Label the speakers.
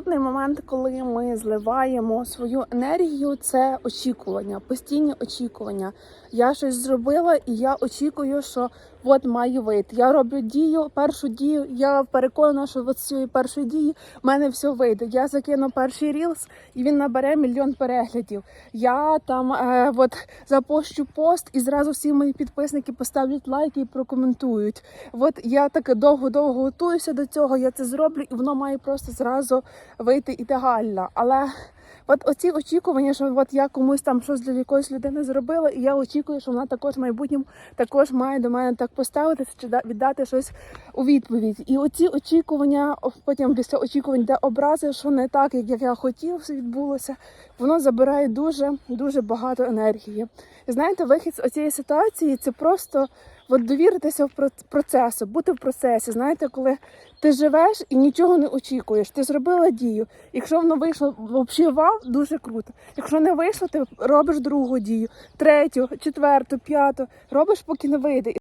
Speaker 1: Наступний момент, коли ми зливаємо свою енергію, це очікування, постійні очікування. Я щось зробила, і я очікую, що от маю вийти. Я роблю дію, першу дію. Я переконана, що з цієї першої дії в мене все вийде. Я закину перший рілс, і він набере мільйон переглядів. Я там е, от запощу пост, і зразу всі мої підписники поставлять лайки і прокоментують. От я так довго-довго готуюся до цього. Я це зроблю, і воно має просто зразу вийти ідеально. Але от оці очікування, що от я комусь там щось для якоїсь людини зробила, і я очікую, що вона також в майбутньому також має до мене так поставитися чи да- віддати щось у відповідь. І оці очікування, потім після очікувань, де образи, що не так, як я хотів, все відбулося, воно забирає дуже дуже багато енергії. Знаєте, вихід з цієї ситуації це просто от довіритися в проц- процесу, бути в процесі. Знаєте, коли ти живеш і нічого не очікуєш, ти зробила дію. Якщо воно вийшло взагалі вау, дуже круто. Якщо не вийшло, ти робиш другу дію, третю, четверту, п'яту, робиш, поки не вийде.